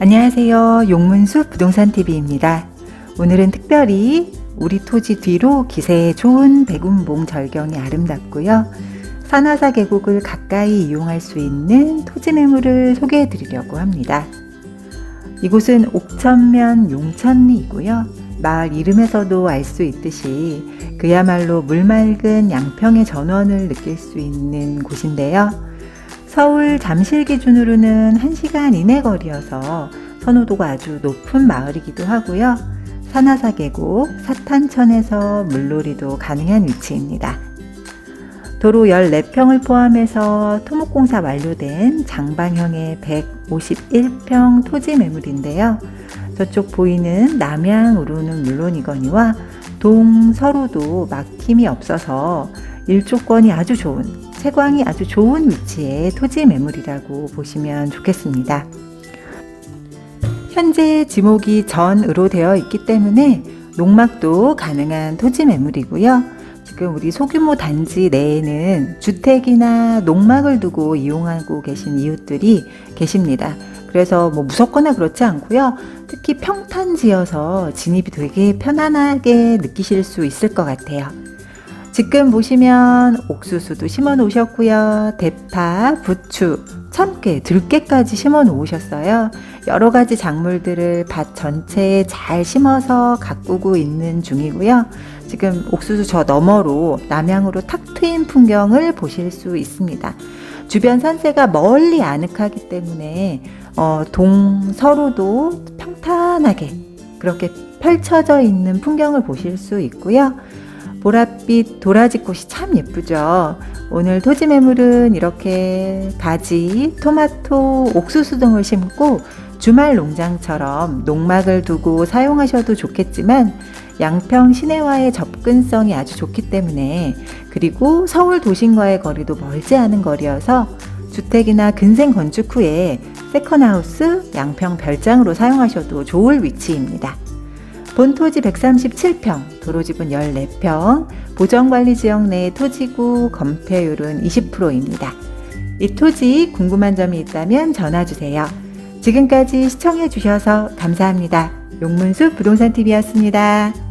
안녕하세요. 용문수 부동산 TV입니다. 오늘은 특별히 우리 토지 뒤로 기세에 좋은 백운봉 절경이 아름답고요. 산화사 계곡을 가까이 이용할 수 있는 토지 매물을 소개해 드리려고 합니다. 이곳은 옥천면 용천리이고요. 마을 이름에서도 알 수 있듯이 그야말로 물맑은 양평의 전원을 느낄 수 있는 곳인데요. 서울 잠실 기준으로는 1시간 이내 거리여서 선호도가 아주 높은 마을이기도 하고요. 산화사 계곡, 사탄천에서 물놀이도 가능한 위치입니다. 도로 14평을 포함해서 토목공사 완료된 장방형의 151평 토지 매물인데요. 저쪽 보이는 남양으로는 물론이거니와 동서로도 막힘이 없어서 일조권이 아주 좋은 채광이 아주 좋은 위치의 토지 매물이라고 보시면 좋겠습니다. 현재 지목이 전으로 되어 있기 때문에 농막도 가능한 토지 매물이고요. 지금 우리 소규모 단지 내에는 주택이나 농막을 두고 이용하고 계신 이웃들이 계십니다. 그래서 뭐 무섭거나 그렇지 않고요. 특히 평탄지여서 진입이 되게 편안하게 느끼실 수 있을 것 같아요. 지금 보시면 옥수수도 심어 놓으셨고요. 대파, 부추, 참깨, 들깨까지 심어 놓으셨어요. 여러 가지 작물들을 밭 전체에 잘 심어서 가꾸고 있는 중이고요. 지금 옥수수 저 너머로 남향으로 탁 트인 풍경을 보실 수 있습니다. 주변 산세가 멀리 아늑하기 때문에 어, 동서로도 평탄하게 그렇게 펼쳐져 있는 풍경을 보실 수 있고요. 보랏빛 도라지꽃이 참 예쁘죠. 오늘 토지 매물은 이렇게 가지, 토마토, 옥수수 등을 심고 주말 농장처럼 농막을 두고 사용하셔도 좋겠지만 양평 시내와의 접근성이 아주 좋기 때문에 그리고 서울 도심과의 거리도 멀지 않은 거리여서 주택이나 근생 건축 후에 세컨하우스, 양평 별장으로 사용하셔도 좋을 위치입니다. 본토지 137평, 도로집은 14평, 보정관리지역 내 토지구 건폐율은 20%입니다. 이 토지 궁금한 점이 있다면 전화주세요. 지금까지 시청해주셔서 감사합니다. 용문수 부동산TV였습니다.